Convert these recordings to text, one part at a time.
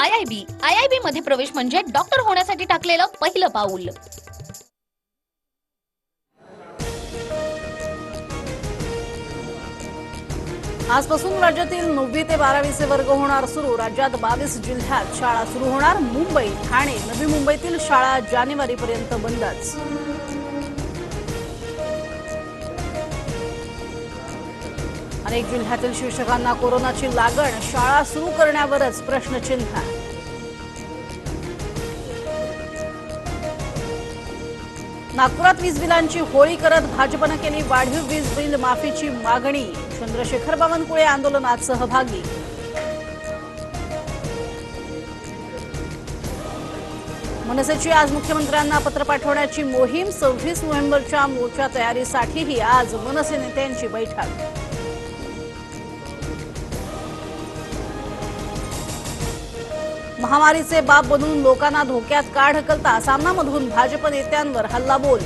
I I B I I B मध्ये प्रवेश म्हणजे डॉक्टर होण्यासाठी टाकलेलं पहिलं पाऊल. आजपासून राज्यातील नववी ते बारावीचे वर्ग होणार सुरू. राज्यात बावीस जिल्ह्यात शाळा सुरू होणार. मुंबई ठाणे नवी मुंबईतील शाळा जानेवारीपर्यंत बंदच. अनेक जिल्ह्यातील शिक्षकांना कोरोनाची लागण शाळा सुरू करण्यावरच प्रश्नचिन्ह. नागपुरात वीज बिलांची होळी करत भाजपनं केली वाढीव वीज बिल माफीची मागणी. चंद्रशेखर बावनकुळे आंदोलनात सहभागी. मनसेची आज मुख्यमंत्र्यांना पत्र पाठवण्याची मोहीम सव्वीस नोव्हेंबरच्या मोर्चा तयारीसाठीही आज मनसे नेत्यांची बैठक. महामारीचे बाप बनून लोकांना धोक्यात का ढकलता सामनामधून भाजप नेत्यांवर हल्लाबोल.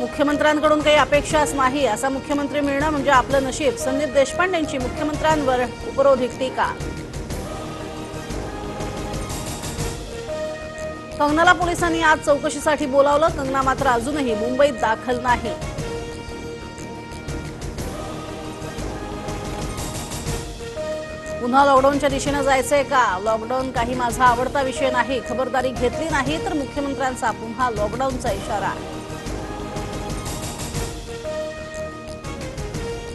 मुख्यमंत्र्यांकडून काही अपेक्षाच नाही असा मुख्यमंत्री मिळणं म्हणजे आपलं नशीब. संदीप देशपांडेंची मुख्यमंत्र्यांवर उपरोधिक टीका. कंगनाला पोलिसांनी आज चौकशीसाठी बोलावलं कंगना मात्र अजूनही मुंबईत दाखल नाही. पुन्हा लॉकडाऊनच्या दिशेनं जायचंय का? लॉकडाऊन काही माझा आवडता विषय नाही खबरदारी घेतली नाही तर मुख्यमंत्र्यांचा पुन्हा लॉकडाऊनचा इशारा.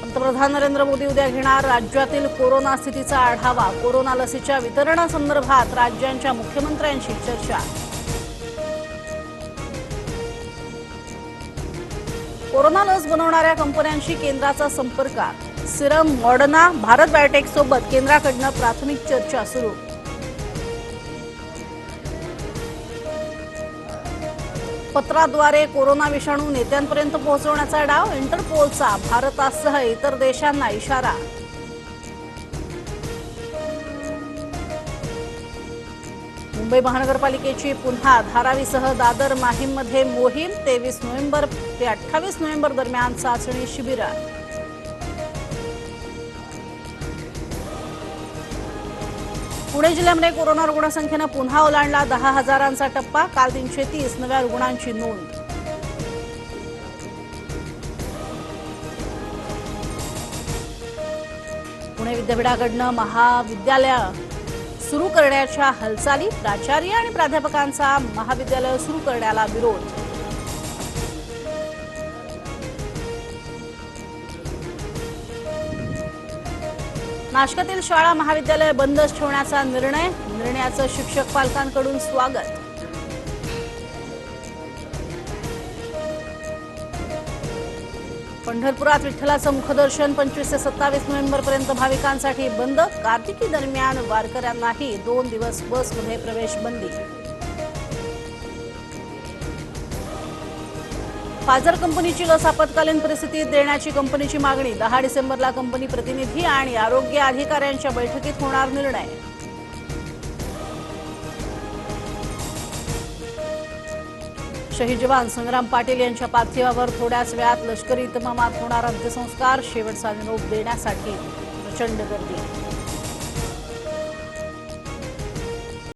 पंतप्रधान नरेंद्र मोदी उद्या घेणार राज्यातील कोरोना स्थितीचा आढावा. कोरोना लसीच्या वितरणासंदर्भात राज्यांच्या मुख्यमंत्र्यांशी चर्चा. कोरोना लस बनवणाऱ्या कंपन्यांशी केंद्राचा संपर्क. सिरम मॉडर्ना भारत बायोटेक सोबत केंद्राकडनं प्राथमिक चर्चा सुरू. पत्राद्वारे कोरोना विषाणू नेत्यांपर्यंत पोहोचवण्याचा डाव इंटरपोलचा भारतासह इतर देशांना इशारा. मुंबई महानगरपालिकेची पुन्हा धारावीसह दादर माहीममध्ये मोहीम तेवीस नोव्हेंबर ते अठ्ठावीस नोव्हेंबर दरम्यान चाचणी शिबिरात पुणे जिल्ह्यामध्ये कोरोना रुग्णसंख्येनं पुन्हा ओलांडला. दहा हजारांचा टप्पा. काल तीनशे तीस नव्या रुग्णांची नोंद. पुणे विद्यापीठाकडनं महाविद्यालय सुरू करण्याच्या हालचाली प्राचार्य आणि प्राध्यापकांचा महाविद्यालय सुरू करण्याला विरोध. नाशकातील शाळा महाविद्यालय बंदच ठेवण्याचा निर्णय निर्णयाचं शिक्षक पालकांकडून स्वागत. पंढरपुरात विठ्ठलाचं मुखदर्शन पंचवीस ते सत्तावीस नोव्हेंबर पर्यंत भाविकांसाठी बंद. कार्तिकी दरम्यान वारकऱ्यांनाही दोन दिवस बसमध्ये प्रवेश बंदी. फायझर कंपनीची लस आपत्कालीन परिस्थितीत देण्याची कंपनीची मागणी. दहा डिसेंबरला कंपनी प्रतिनिधी आणि आरोग्य अधिकाऱ्यांच्या बैठकीत होणार निर्णय. शहीद जवान संग्राम पाटील यांच्या पार्थिवावर थोड्याच वेळात लष्करी इतमामात होणार अंत्यसंस्कार. शेवटचा निरोप देण्यासाठी प्रचंड गर्दी.